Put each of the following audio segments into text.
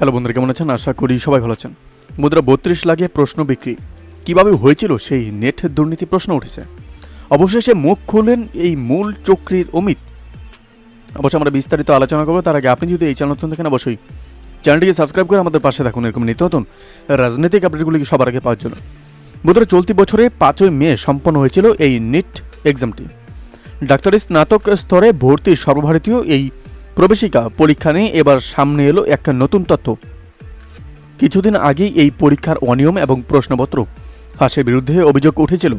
Hello বন্ধুরা, কেমন আছেন? আশা করি সবাই ভালো আছেন। বন্ধুরা, বত্রিশ লাগে প্রশ্ন বিক্রি। কীভাবে হয়েছিল সেই নেট দুর্নীতি প্রশ্ন উঠেছে। অবশেষে মুখ খুললেন এই মূল চক্রীর অমিত। অবশ্যই আমরা বিস্তারিত আলোচনা করব, তার আগে আপনি যদি এই চ্যানেল নতুন থাকেন অবশ্যই চ্যানেলটিকে সাবস্ক্রাইব করে আমাদের পাশে থাকুন, এরকম নিত্য নতুন রাজনৈতিক আপডেটগুলিকে সবার আগে পাওয়ার জন্য। বন্ধুরা, চলতি বছরে পাঁচই মে সম্পন্ন হয়েছিল এই নিট এক্সামটি। ডাক্তারি স্নাতক স্তরে ভর্তির সর্বভারতীয় এই প্রবেশিকা পরীক্ষা নিয়ে এবার সামনে এলো একটা নতুন তথ্য। কিছুদিন আগেই এই পরীক্ষার অনিয়ম এবং প্রশ্নপত্র। ফাঁসের বিরুদ্ধে অভিযোগ উঠেছিল,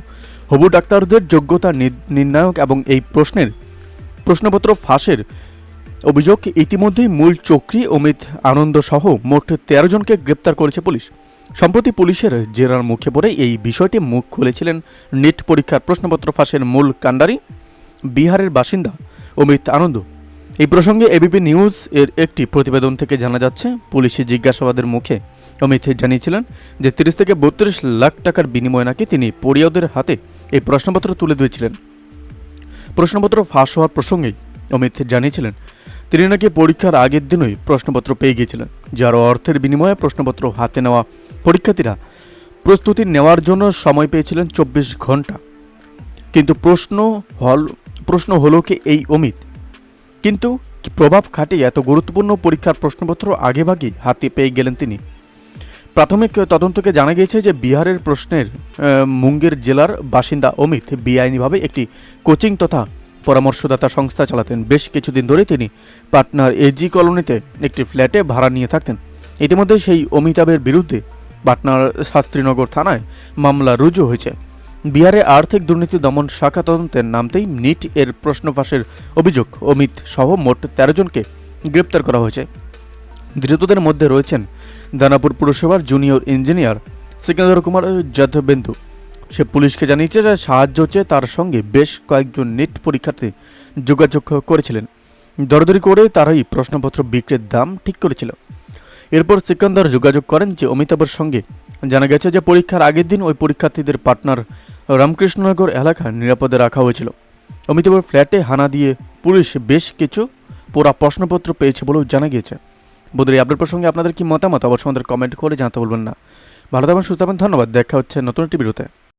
হবু ডাক্তারদের যোগ্যতা নির্ণায়ক এবং এই প্রশ্নের প্রশ্নপত্র ফাঁসের অভিযোগ ইতিমধ্যেই মূল চক্রী অমিত আনন্দ সহ মোট তেরো জনকে গ্রেপ্তার করেছে পুলিশ। সম্প্রতি পুলিশের জেরার মুখে পড়ে এই বিষয়টি মুখ খুলেছিলেন নিট পরীক্ষার প্রশ্নপত্র ফাঁসের মূল কাণ্ডারি বিহারের বাসিন্দা অমিত আনন্দ। এই প্রসঙ্গে এবিপি নিউজ এর একটি প্রতিবেদন থেকে জানা যাচ্ছে, পুলিশি জিজ্ঞাসাবাদের মুখে অমিত জানিয়েছিলেন যে তিরিশ থেকে বত্রিশ লাখ টাকার বিনিময়ে নাকি তিনি পরিয়দের হাতে এই প্রশ্নপত্র তুলে দিয়েছিলেন। প্রশ্নপত্র ফাঁস হওয়ার প্রসঙ্গেই অমিত জানিয়েছিলেন, তিনি নাকি পরীক্ষার আগের দিনই প্রশ্নপত্র পেয়ে গিয়েছিলেন, যার অর্থের বিনিময়ে প্রশ্নপত্র হাতে নেওয়া পরীক্ষার্থীরা প্রস্তুতি নেওয়ার জন্য সময় পেয়েছিলেন চব্বিশ ঘণ্টা কিন্তু প্রশ্ন হল, প্রশ্ন হলো কি এই অমিত কিন্তু প্রভাব খাটিয়ে এত গুরুত্বপূর্ণ পরীক্ষার প্রশ্নপত্র আগেভাগে হাতে পেয়ে গেলেন তিনি? প্রাথমিক তদন্তকে জানা গিয়েছে যে বিহারের প্রশ্নের মুঙ্গের জেলার বাসিন্দা অমিত বেআইনিভাবে একটি কোচিং তথা পরামর্শদাতা সংস্থা চালাতেন। বেশ কিছুদিন ধরে তিনি পাটনার এজি কলোনিতে একটি ফ্ল্যাটে ভাড়া নিয়ে থাকতেন। ইতিমধ্যে সেই অমিতাভের বিরুদ্ধে পাটনার শাস্ত্রীনগর থানায় মামলা রুজু হয়েছে। বিহারে আর্থিক দুর্নীতি দমন শাখা তদন্তের নামতেই নিট এর প্রশ্ন ফাঁসের অভিযোগ। অমিত সহ মোট তেরো জনকে গ্রেপ্তার করা হয়েছে। ধৃতদের মধ্যে রয়েছেন দানাপুর পুরসভার জুনিয়র ইঞ্জিনিয়ার সিকান্দর কুমার যাদবেন্দু। সে পুলিশকে জানিয়েছে যে সাহায্য চেয়ে তার সঙ্গে বেশ কয়েকজন নিট পরীক্ষার্থী যোগাযোগ করেছিলেন। দরদরি করে তারাই প্রশ্নপত্র বিক্রির দাম ঠিক করেছিল। এরপর সিকান্দার যোগাযোগ করেন যে অমিতাভের সঙ্গে জানা গেছে যে পরীক্ষার আগের দিন ওই পরীক্ষার্থীদের পার্টনার রামকৃষ্ণনগর এলাকা নিরাপদে রাখা হয়েছিল। অমিতাভের ফ্ল্যাটে হানা দিয়ে পুলিশ বেশ কিছু পোড়া প্রশ্নপত্র পেয়েছে বলেও জানা গিয়েছে। বন্ধুরা আপডেট প্রসঙ্গে আপনাদের কি মতামত? অবশ্যই আমাদের কমেন্ট করে জানাতে বলবেন না। ভালো থাকবেন, সুস্থ থাকবেন, ধন্যবাদ। দেখা হচ্ছে নতুন একটি ভিডিওতে।